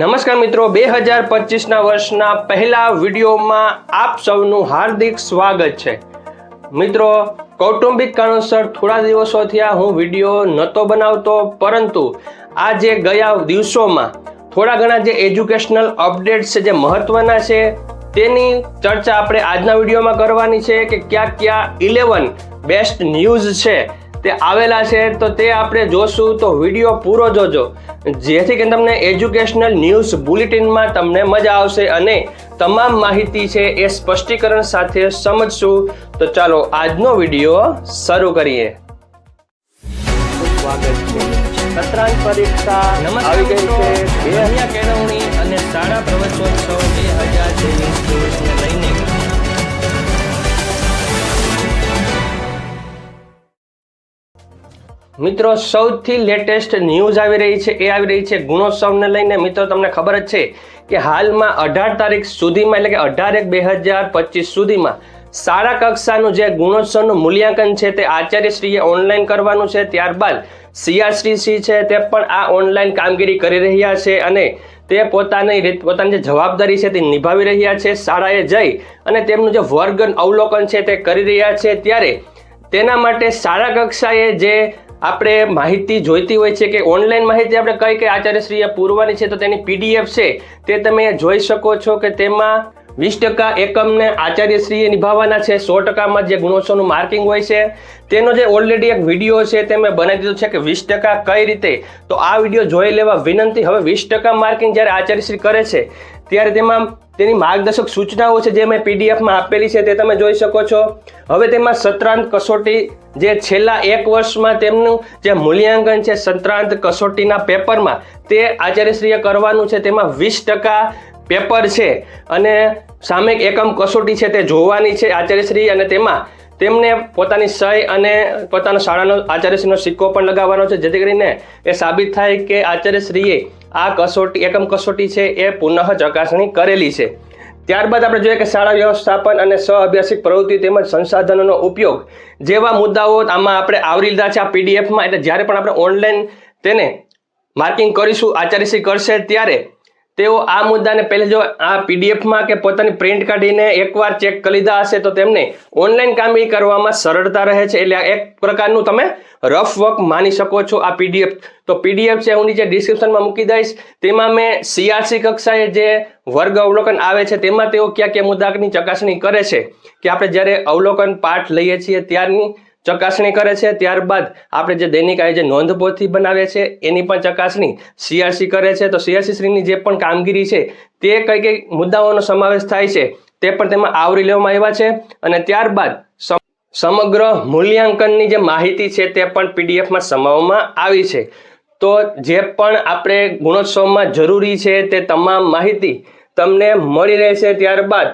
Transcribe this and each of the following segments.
નમસ્કાર મિત્રો, બે હજાર પચીસના વર્ષના પહેલા વિડીયોમાં આપ સૌનું હાર્દિક સ્વાગત છે. મિત્રો, કૌટુંબિક કારણોસર થોડા દિવસોથી આ હું વીડિયો નહોતો બનાવતો, પરંતુ આ જે ગયા દિવસોમાં થોડા ઘણા જે એજ્યુકેશનલ અપડેટ્સ છે, જે મહત્વના છે, તેની ચર્ચા આપણે આજના વિડીયોમાં કરવાની છે કે ક્યાં ક્યાં ઇલેવન બેસ્ટ ન્યૂઝ છે તે આવેલા છે. તો તે આપણે જોશું, તો વીડિયો પૂરો જોજો. જેથી કે તમને એજ્યુકેશનલ ન્યૂઝ બુલેટિનમાં તમને મજા આવશે અને તમામ માહિતી છે એ સ્પષ્ટીકરણ સાથે સમજશું. તો ચાલો આજનો વીડિયો શરૂ કરીએ. સત્રાંત પરીક્ષા આવી ગઈ છે. કેળવણી અને શાળા પ્રવેશોત્સવ બે હજાર મિત્રો, સૌથી લેટેસ્ટ ન્યૂઝ આવી રહી છે, એ આવી રહી છે ગુણોત્સવને લઈને. મિત્રો, તમને ખબર જ છે કે હાલમાં અઢાર તારીખ સુધીમાં, એટલે કે અઢાર એક બે હજાર પચીસ સુધીમાં, શાળા કક્ષાનું જે ગુણોત્સવનું મૂલ્યાંકન છે તે આચાર્યશ્રીએ ઓનલાઈન કરવાનું છે. ત્યારબાદ સીઆરશ્રી છે તે પણ આ ઓનલાઈન કામગીરી કરી રહ્યા છે અને તે પોતાની રીત, પોતાની જે જવાબદારી છે તે નિભાવી રહ્યા છે. શાળાએ જઈ અને તેમનું જે વર્ગ અવલોકન છે તે કરી રહ્યા છે. ત્યારે તેના માટે શાળા કક્ષાએ જે આપણે માહિતી જોઈતી હોય છે કે ઓનલાઈન માહિતી આપણે કઈ કઈ આચાર્યશ્રીએ પૂરવાની છે, તો તેની પીડીએફ છે, તે તમે જોઈ શકો છો કે તેમાં વીસ ટકા એકમને આચાર્યશ્રીએ નિભાવવાના છે. સો ટકામાં જે ગુણોત્સવનું માર્કિંગ હોય છે, તેનો જે ઓલરેડી એક વીડિયો છે તે મેં બનાવી દીધો છે કે વીસ ટકા કઈ રીતે? તો આ વીડિયો જોઈ લેવા વિનંતી. હવે વીસ ટકા માર્કિંગ જ્યારે આચાર્યશ્રી કરે છે, ત્યારે તેમાં તેની માર્ગદર્શક સૂચનાઓ છે જે મેં પીડીએફમાં આપેલી છે તે તમે જોઈ શકો છો. હવે તેમાં સત્રાંત કસોટી જે છેલ્લા એક વર્ષમાં તેમનું જે મૂલ્યાંકન છે સત્રાંત કસોટીના પેપરમાં, તે આચાર્યશ્રીએ કરવાનું છે. તેમાં વીસ ટકા પેપર છે અને સામે એકમ કસોટી છે તે જોવાની છે આચાર્યશ્રી અને તેમાં તેમને પોતાની સહી અને પોતાનો શાળાનો આચાર્યશ્રીનો સિક્કો પણ લગાવવાનો છે, જેથી કરીને એ સાબિત થાય કે આચાર્યશ્રીએ આ કસોટી, એકમ કસોટી છે એ પુનઃ ચકાસણી કરેલી છે. ત્યારબાદ આપણે જોઈએ કે શાળા વ્યવસ્થાપન અને સહ અભ્યાસિક પ્રવૃત્તિ તેમજ સંસાધનોનો ઉપયોગ જેવા મુદ્દાઓ આમાં આપણે આવરી લીધા છે આ પીડીએફમાં. એટલે જ્યારે પણ આપણે ઓનલાઈન તેને માર્કિંગ કરીશું, આચાર્યશ્રી કરશે ત્યારે તેઓ આ મુદ્દાને પહેલે જો આ પીડીએફમાં કે પોતાની પ્રિન્ટ કાઢીને એકવાર ચેક કરી લીધા હશે તો તેમને ઓનલાઈન કામગીરી કરવામાં સરળતા રહે છે. એટલે એક પ્રકારનું તમે રફ વર્ક માની શકો છો આ પીડીએફ તો પીડીએફ છે, હું નીચે ડિસ્ક્રિપ્શનમાં મૂકી દઈશ. તેમાં મેં સીઆરસી કક્ષાએ જે વર્ગ અવલોકન આવે છે, તેમાં તેઓ કયા કયા મુદ્દાની ચકાસણી કરે છે, કે આપણે જ્યારે અવલોકન પાઠ લઈએ છીએ ત્યારની ચકાસણી કરે છે. ત્યારબાદ આપણે જે દૈનિક આ જે નોંધપોથી બનાવે છે, એની પણ ચકાસણી સીઆરસી કરે છે. તો સીઆરસી શ્રીની જે પણ કામગીરી છે, તે કઈ કઈ મુદ્દાઓનો સમાવેશ થાય છે, તે પણ તેમાં આવરી લેવામાં આવ્યા છે. અને ત્યારબાદ સમગ્ર મૂલ્યાંકનની જે માહિતી છે, તે પણ પીડીએફમાં સમાવવામાં આવી છે. તો જે પણ આપણે ગુણોત્સવમાં જરૂરી છે, તે તમામ માહિતી તમને મળી રહેશે. ત્યારબાદ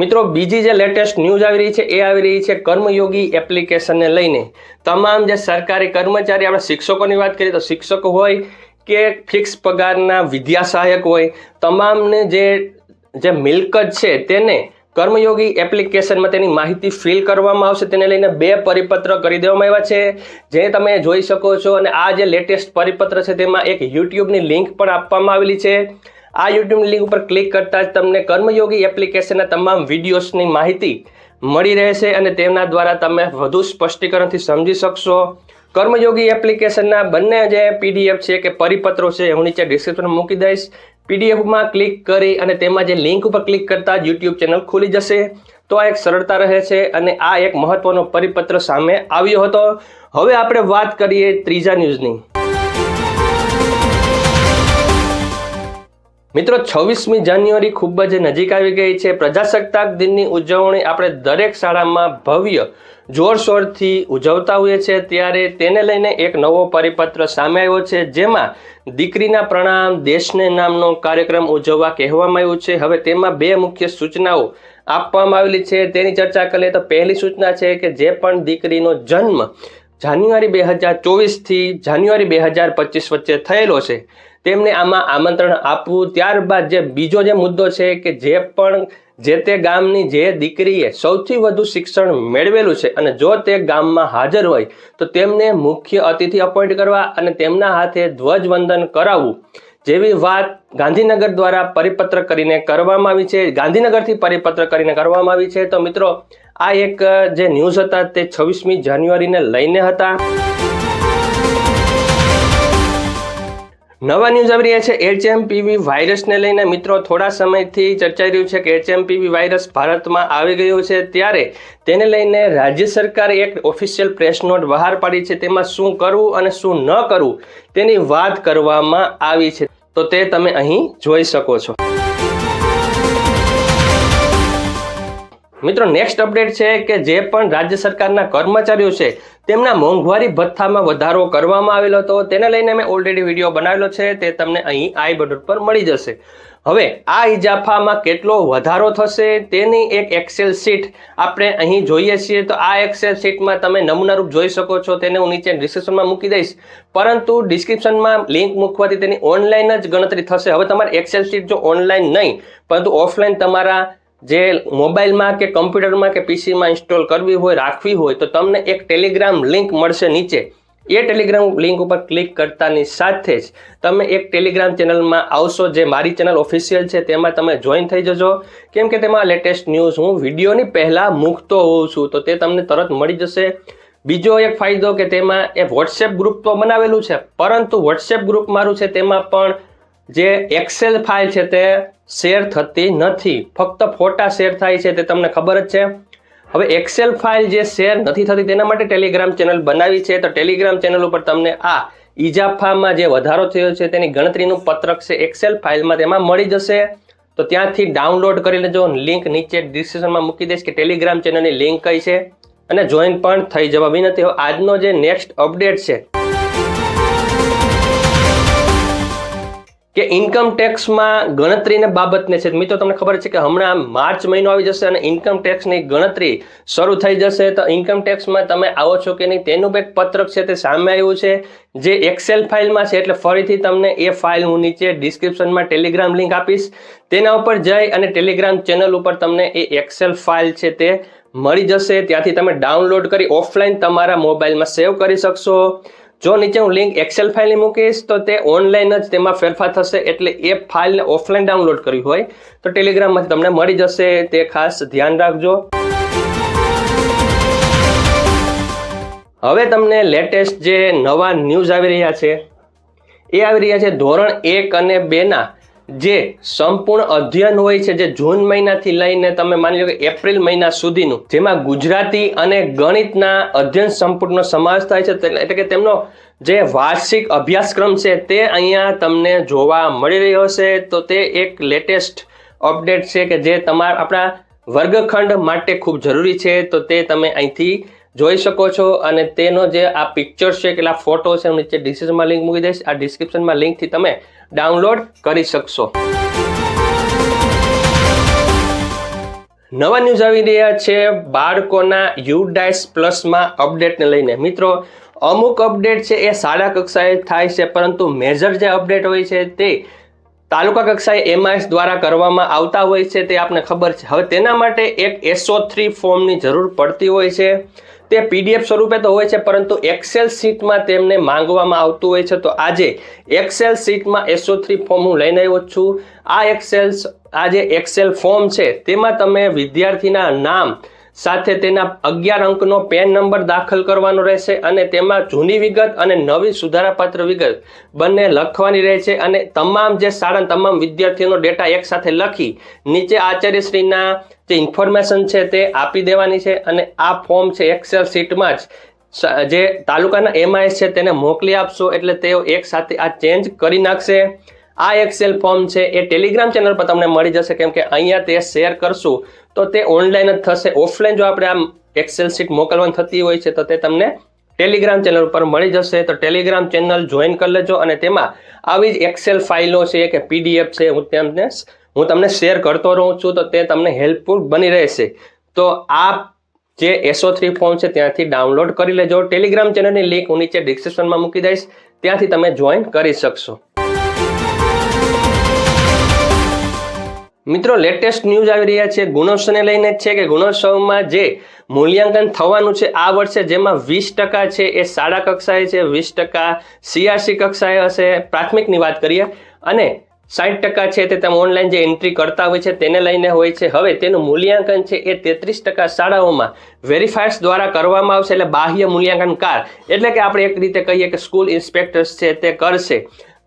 મિત્રો, બીજી જે લેટેસ્ટ ન્યૂઝ આવી રહી છે, એ આવી રહી છે કર્મયોગી એપ્લિકેશનને લઈને. તમામ જે સરકારી કર્મચારી, આપણે શિક્ષકોની વાત કરીએ તો શિક્ષક હોય કે ફિક્સ પગારના વિદ્યા સહાયક હોય, તમામને જે જે મિલકત છે તેને કર્મયોગી એપ્લિકેશનમાં તેની માહિતી ફિલ કરવામાં આવશે. તેને લઈને બે પરિપત્ર કરી દેવામાં આવ્યા છે. જે તમે જોઈ શકો છો અને આ જે લેટેસ્ટ પરિપત્ર છે તેમાં એક યુટ્યુબની લિંક પણ આપવામાં આવેલી છે. આ યુટ્યુબ લિંક ઉપર ક્લિક કરતાં જ તમને કર્મયોગી એપ્લિકેશનના તમામ વિડીયોઝની માહિતી મળી રહેશે અને તેમના દ્વારા તમે વધુ સ્પષ્ટીકરણથી સમજી શકશો. કર્મયોગી એપ્લિકેશનના બંને જે પીડીએફ છે કે પરિપત્રો છે, હું નીચે ડિસ્ક્રિપ્શનમાં મૂકી દઈશ. પીડીએફમાં ક્લિક કરી અને તેમાં જે લિંક ઉપર ક્લિક કરતાં જ યુટ્યુબ ચેનલ ખુલી જશે. તો આ એક સરળતા રહે છે અને આ એક મહત્વનો પરિપત્ર સામે આવ્યો હતો. હવે આપણે વાત કરીએ ત્રીજા ન્યૂઝની મિત્રો, છવ્વીસમી જાન્યુઆરી ખૂબ જ નજીક આવી ગઈ છે. પ્રજાસત્તાક દિનની ઉજવણી આપણે દરેક શાળામાં ભવ્ય જોરશોરથી ઉજવતા હોઈએ છીએ. ત્યારે તેને લઈને એક નવો પરિપત્ર સામે આવ્યો છે, જેમાં દીકરીના પ્રણામ, દેશને નામનો કાર્યક્રમ ઉજવવા કહેવામાં આવ્યું છે. હવે તેમાં બે મુખ્ય સૂચનાઓ આપવામાં આવેલી છે. તેની ચર્ચા કરીએ તો પહેલી સૂચના છે કે જે પણ દીકરીનો જન્મ જાન્યુઆરી બે હજાર ચોવીસથી જાન્યુઆરી બે હજાર પચીસ વચ્ચે થયેલો છે. તેમને આમાં આમંત્રણ આપવું ત્યારબાદ જે બીજો જે મુદ્દો છે કે જે પણ જે તે ગામની જે દીકરીએ સૌથી વધુ શિક્ષણ મેળવેલું છે અને જો તે ગામમાં હાજર હોય તો તેમને મુખ્ય અતિથિ અપોઇન્ટ કરવા અને તેમના હાથે ધ્વજવંદન કરાવવું. જેવી વાત ગાંધીનગર દ્વારા પરિપત્ર કરીને કરવામાં આવી છે, ગાંધીનગરથી પરિપત્ર કરીને કરવામાં આવી છે, તો મિત્રો, આ એક જે ન્યૂઝ હતા તે છવ્વીસમી જાન્યુઆરીને લઈને હતા. નવા ન્યૂઝ આવી રહ્યા છે. એચએમપીવી વાયરસને લઈને મિત્રો થોડા સમયથી ચર્ચાઈ રહ્યું છે કે એચએમપીવી વાયરસ ભારતમાં આવી ગયો છે ત્યારે તેને લઈને રાજ્ય સરકારે એક ઓફિશિયલ પ્રેસ નોટ બહાર પાડી છે. તેમાં શું કરવું અને શું ન કરવું તેની વાત કરવામાં આવી છે. તો તે તમે અહીં જોઈ શકો છો. મિત્રો નેક્સ્ટ અપડેટ છે કે જે પણ રાજ્ય સરકારના કર્મચારીઓ છે, તેમના મોંઘવારી ભથ્થામાં વધારો કરવામાં આવેલો હતો. તેને લઈને મેં ઓલરેડી વીડિયો બનાવેલો છે. તે તમને અહીં આઈ બટન પર મળી જશે. હવે આ ઇજાફામાં કેટલો વધારો થશે, તેની એક એક્સેલ શીટ આપણે અહીં જોઈએ છીએ. તો આ એક્સેલ શીટમાં તમે નમૂનારૂપ જોઈ શકો છો. તેને હું નીચે ડિસ્ક્રિપ્શનમાં મૂકી દઈશ. પરંતુ ડિસ્ક્રિપ્શનમાં લિંક મૂકવાથી તેની ઓનલાઈન જ ગણતરી થશે. હવે તમારે એક્સેલ શીટ જો ઓનલાઈન નહીં, પરંતુ ઓફલાઈન તમારા જે મોબાઈલમાં કે કમ્પ્યુટરમાં કે પીસીમાં ઇન્સ્ટોલ કરવી હોય, રાખવી હોય, તો તમને એક ટેલિગ્રામ લિંક મળશે નીચે. એ ટેલિગ્રામ લિંક ઉપર ક્લિક કરતાની સાથે જ તમે એક ટેલિગ્રામ ચેનલમાં આવશો. જે મારી ચેનલ ઓફિશિયલ છે, તેમાં તમે જોઈન થઈ જજો. કેમ કે તેમાં લેટેસ્ટ ન્યૂઝ. હું વિડીયોની પહેલાં મૂકતો હોઉં છું, તો તે તમને તરત મળી જશે. બીજો એક ફાયદો કે તેમાં એ વોટ્સએપ ગ્રુપ તો બનાવેલું છે, પરંતુ વોટ્સએપ ગ્રુપ મારું છે, તેમાં પણ જે એક્સેલ ફાઇલ છે તે શેર થતી નથી. ફક્ત ફોટા શેર થાય છે તે તમને ખબર જ છે. હવે એક્સેલ ફાઇલ જે શેર નથી થતી તેના માટે ટેલિગ્રામ ચેનલ બનાવી છે. તો ટેલિગ્રામ ચેનલ ઉપર તમને આ ઇજાફામાં જે વધારો થયો છે તેની ગણતરીનું પત્રક છે એક્સેલ ફાઇલમાં તેમાં મળી જશે. તો ત્યાંથી ડાઉનલોડ કરી લેજો. લિંક નીચે ડિસ્ક્રિપ્શનમાં મૂકી દઈશ કે ટેલિગ્રામ ચેનલની લિંક કઈ છે. અને જોઈન પણ થઈ જવા વિનંતી. આજનો જે નેક્સ્ટ અપડેટ છે કે ઇન્કમ ટેક્સમાં ગણતરીને બાબતને છે. મિત્રો, તમને ખબર છે કે હમણાં માર્ચ મહિનો આવી જશે અને ઇન્કમ ટેક્સની ગણતરી શરૂ થઈ જશે. તો ઇન્કમ ટેક્સમાં તમે આવો છો કે નહીં, તેનું એક પત્રક છે તે સામે આવ્યું છે, જે એક્સેલ ફાઇલમાં છે. એટલે ફરીથી તમને એ ફાઇલ હું નીચે ડિસ્ક્રિપ્શનમાં ટેલિગ્રામ લિંક આપીશ. તેના ઉપર જઈ અને ટેલિગ્રામ ચેનલ ઉપર તમને એ એક્સેલ ફાઇલ છે તે મળી જશે. ત્યાંથી તમે ડાઉનલોડ કરી ઓફલાઈન તમારા મોબાઈલમાં સેવ કરી શકશો. જો નીચે હું લિંક એક્સેલ ફાઇલની મૂકીશ, તો તે ઓનલાઈન જ તેમાં ફેરફાર થશે એટલે એ ફાઇલને ઓફલાઈન ડાઉનલોડ કરવી હોય તો ટેલિગ્રામમાંથી તમને મળી જશે. તે ખાસ ધ્યાન રાખજો. હવે તમને લેટેસ્ટ જે નવા ન્યૂઝ આવી રહ્યા છે, એ આવી રહ્યા છે ધોરણ એક અને બેના જે સંપૂર્ણ અધ્યયન હોય છે જે જૂન મહિનાથી લઈને તમે માની લો કે એપ્રિલ મહિના સુધીનું, જેમાં ગુજરાતી અને ગણિતના અધ્યયન સંપૂર્ણ સમાવેશ થાય છે. એટલે કે તેમનો જે વાર્ષિક અભ્યાસક્રમ છે તે અહીંયા તમને જોવા મળી રહ્યો છે તો તે એક લેટેસ્ટ અપડેટ છે કે જે તમારા, આપણા વર્ગખંડ માટે ખૂબ જરૂરી છે. તો તે તમે અહીંથી જોઈ શકો છો અને તેનો જે આ પિક્ચર છે કે ફોટો છે હું નીચે ડિસ્ક્રિપ્શનમાં લિંક મૂકી દઈશ. આ ડિસ્ક્રિપ્શનમાં લિંકથી તમે ડાઉનલોડ કરી શકશો. નવા ન્યૂઝ આવી રહ્યા છે બાળકોના યુડાઇસ પ્લસમાં અપડેટને લઈને. મિત્રો, અમુક અપડેટ છે એ શાળા કક્ષાએ થાય છે, પરંતુ મેજર જે અપડેટ હોય છે તે તાલુકા કક્ષાએ એમઆઈએસ દ્વારા કરવામાં આવતા હોય છે તે આપને ખબર છે. હવે તેના માટે એક એસઓ થ્રી ફોર્મની જરૂર પડતી હોય છે. તે પીડીએફ સ્વરૂપે તો હોય છે, પરંતુ એક્સેલ શીટમાં તેમને માંગવામાં આવતું હોય છે. તો આજે એક્સેલ શીટમાં એસો થ્રી ફોર્મ હું લઈને આવ્યો છું. આ એક્સેલ આ જે એક્સેલ ફોર્મ છે, તેમાં તમે વિદ્યાર્થીના નામ સાથે તેના અગિયાર અંકનો પેન નંબર દાખલ કરવાનો રહેશે અને તેમાં જૂની વિગત અને નવી સુધારાપાત્ર વિગત બંને લખવાની રહે છે અને તમામ જે શાળા તમામ વિદ્યાર્થીઓનો ડેટા એકસાથે લખી નીચે આચાર્યશ્રીના જે ઇન્ફોર્મેશન છે તે આપી દેવાની છે અને આ ફોર્મ છે એક્સેલ શીટમાં જ જે તાલુકાના એમઆઈએસ છે તેને મોકલી આપશો એટલે તેઓ એક સાથે આ ચેન્જ કરી નાખશે. આ એક્સેલ ફોર્મ છે એ ટેલિગ્રામ ચેનલ પર તમને મળી જશે કેમ કે અહીંયા તે શેર કરશું. તો તે ઓનલાઈન જ થશે. ઓફલાઈન જો આપણે આમ એક્સેલ શીટ મોકલવાની થતી હોય છે તો તે તમને ટેલિગ્રામ ચેનલ ઉપર મળી જશે. તો ટેલિગ્રામ ચેનલ જોઈન કરી લેજો અને તેમાં આવી જ એક્સેલ ફાઇલો છે કે પીડીએફ છે, હું તેમને હું તમને શેર કરતો રહું છું તો તે તમને હેલ્પફુલ બની રહેશે. તો આ જે એસો થ્રી ફોર્મ છે ત્યાંથી ડાઉનલોડ કરી લેજો. ટેલિગ્રામ ચેનલની લિંક હું નીચે ડિસ્ક્રિપ્શનમાં મૂકી દઈશ. ત્યાંથી તમે જોઈન કરી શકશો. મિત્રો લેટેસ્ટ ન્યૂઝ આવી રહ્યા છે. ગુણોત્સવને લઈને છે કે ગુણોત્સવમાં જે મૂલ્યાંકન થવાનું છે આ વર્ષે, જેમાં વીસ ટકા છે એ શાળા કક્ષાએ છે, વીસ ટકા સીઆરસી કક્ષાએ હશે. પ્રાથમિકની વાત કરીએ અને સાઠ ટકા છે તે તમે ઓનલાઈન જે એન્ટ્રી કરતા હોય છે તેને લઈને હોય છે. હવે તેનું મૂલ્યાંકન છે એ તેત્રીસ ટકા શાળાઓમાં વેરીફાયર્સ દ્વારા કરવામાં આવશે એટલે બાહ્ય મૂલ્યાંકનકાર એટલે કે આપણે એક રીતે કહીએ કે સ્કૂલ ઇન્સ્પેક્ટર્સ છે તે કરશે.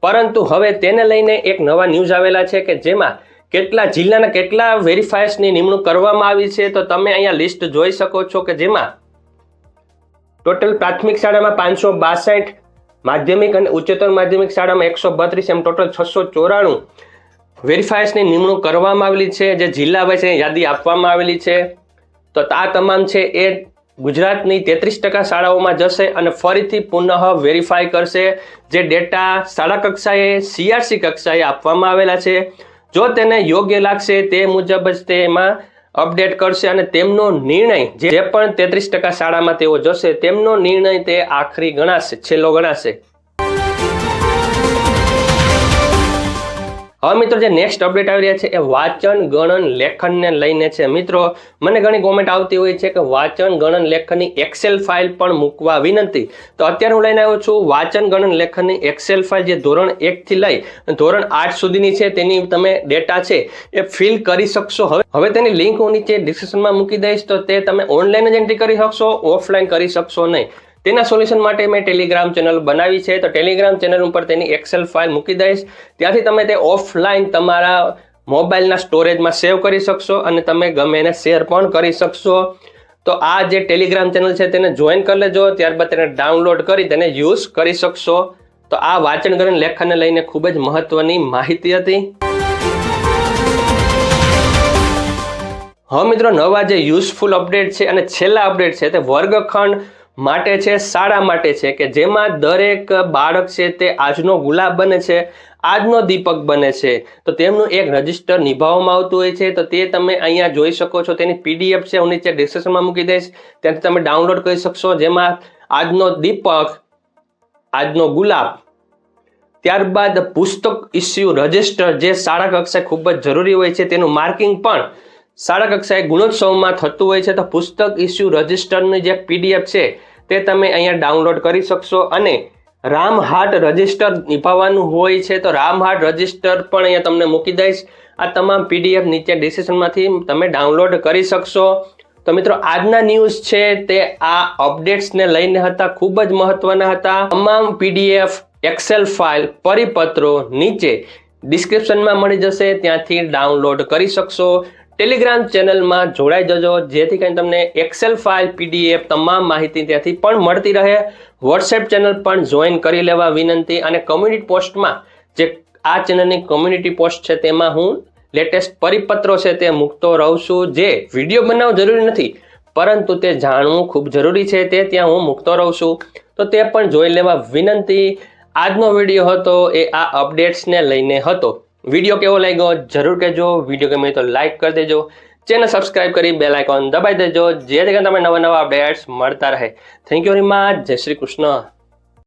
પરંતુ હવે તેને લઈને એક નવા ન્યૂઝ આવેલા છે કે જેમાં કેટલા જિલ્લાના કેટલા વેરીફાયર્સની નિમણૂક કરવામાં આવી છે તો તમે અહીંયા લિસ્ટ જોઈ શકો છો કે જેમાં ટોટલ પ્રાથમિક શાળામાં પાંચસો બાસઠ માધ્યમિક અને ઉચ્ચતર માધ્યમિક શાળામાં એકસો બત્રીસ એમ ટોટલ છસો ચોરાણું વેરીફાયર્સની નિમણૂક કરવામાં આવેલી છે, જે જિલ્લા વાઇઝ યાદી આપવામાં આવેલી છે. તો આ તમામ છે એ ગુજરાતની તેત્રીસ ટકા શાળાઓમાં જશે અને ફરીથી પુનઃ વેરીફાઈ કરશે. જે ડેટા શાળા કક્ષાએ, સીઆરસી કક્ષાએ આપવામાં આવેલા છે. જો તેને યોગ્ય લાગશે તે મુજબ જ તેમાં અપડેટ કરશે અને તેમનો નિર્ણય જે પણ તેત્રીસ ટકા શાળામાં તેઓ જશે, તેમનો નિર્ણય તે આખરી ગણાશે, છેલ્લો ગણાશે. હવે મિત્રો જે નેક્સ્ટ અપડેટ આવી રહ્યા છે એ વાંચન, ગણન, લેખનને લઈને છે. મિત્રો, મને ઘણી કોમેન્ટ આવતી હોય છે કે વાંચન, ગણન, લેખનની એક્સેલ ફાઇલ પણ મૂકવા વિનંતી. તો અત્યારે હું લઈને આવ્યો છું વાંચન, ગણન, લેખનની એક્સેલ ફાઇલ જે ધોરણ એકથી લઈ ધોરણ આઠ સુધીની છે તેની તમે ડેટા છે એ ફિલ કરી શકશો. હવે હવે તેની લિંક હું નીચે ડિસ્ક્રિપ્શનમાં મૂકી દઈશ તો તે તમે ઓનલાઈન જ એન્ટ્રી કરી શકશો ઓફલાઈન કરી શકશો નહીં. તેના સોલ્યુશન માટે મેં ટેલિગ્રામ ચેનલ બનાવી છે. તો ટેલિગ્રામ ચેનલ ઉપર તેની એક્સેલ ફાઇલ મૂકી દઈશ. ત્યાંથી તમે તે ઓફલાઈન તમારા મોબાઈલના સ્ટોરેજમાં સેવ કરી શકશો અને તમે ગમે એને શેર પણ કરી શકશો. તો આ જે ટેલિગ્રામ ચેનલ છે તેને જોઈન કરી લેજો. ત્યારબાદ તેને ડાઉનલોડ કરી તેને યુઝ કરી શકશો. તો આ વાંચન ગણન લેખનને લઈને ખૂબ જ મહત્વની માહિતી હતી. હવે મિત્રો નવા જે યુઝફુલ અપડેટ છે અને છેલ્લા અપડેટ છે તે વર્ગખંડ માટે છે, શાળા માટે છે કે જેમાં દરેક બાળક છે તે આજનો ગુલાબ બને છે, આજનો દીપક બને છે. તો તેમનું એક રજિસ્ટર નિભાવવામાં આવતું હોય છે, તો તે તમે અહીંયા જોઈ શકો છો. તેની પીડીએફ છે, હું નીચે ડિસ્ક્રિપ્શનમાં મૂકી દઈશ. ત્યાંથી તમે ડાઉનલોડ કરી શકશો. જેમાં આજનો દીપક, આજનો ગુલાબ, ત્યારબાદ પુસ્તક ઇસ્યુ રજિસ્ટર જે શાળા કક્ષાએ ખૂબ જ જરૂરી હોય છે, તેનું માર્કિંગ પણ શાળા કક્ષાએ ગુણોત્સવમાં થતું હોય છે તો પુસ્તક ઇસ્યુ રજિસ્ટરની જે પીડીએફ છે તે તમે અહીંયા ડાઉનલોડ કરી શકશો અને રામ હાર્ટ રજિસ્ટર નિભાવવાનું હોય છે તો રામ હાર્ટ રજિસ્ટર પણ અહીંયા તમને મૂકી દઈશ. આ તમામ પીડીએફ નીચે ડિસ્ક્રિપ્શનમાંથી તમે ડાઉનલોડ કરી શકશો. તો મિત્રો, આજના ન્યૂઝ છે તે આ અપડેટ્સને લઈને હતા, ખૂબ જ મહત્વના હતા. તમામ પીડીએફ, એક્સેલ ફાઇલ, પરિપત્રો નીચે ડિસ્ક્રિપ્શનમાં મળી જશે, ત્યાંથી ડાઉનલોડ કરી શકશો. ટેલિગ્રામ ચેનલમાં જોડાઈ જજો, જેથી કરીને તમને એક્સેલ ફાઇલ પીડીએફ તમામ માહિતી ત્યાંથી પણ મળતી રહે. વોટ્સએપ ચેનલ પણ જોઈન કરી લેવા વિનંતી અને કમ્યુનિટી પોસ્ટમાં જે આ ચેનલની કમ્યુનિટી પોસ્ટ છે તેમાં હું લેટેસ્ટ પરિપત્રો છે તે મૂકતો રહું છું. જે વીડિયો બનાવવો જરૂરી નથી, પરંતુ તે જાણવું ખૂબ જરૂરી છે તે ત્યાં હું મૂકતો રહું છું. તો તે પણ જોઈ લેવા વિનંતી. આજનો વીડિયો હતો, એ આ અપડેટ્સને લઈને હતો. વીડિયો કેવો લાગ્યો? જરૂર કહેજો. વીડિયો ગમે તો લાઇક કરી દેજો. ચેનલ સબસ્ક્રાઇબ કરી બેલ આઇકોન દબાઈ દેજો. જેથી કરીને તમે નવા નવા અપડેટ્સ મળતા રહે. થેન્ક યુ વેરી મચ જય શ્રી કૃષ્ણ.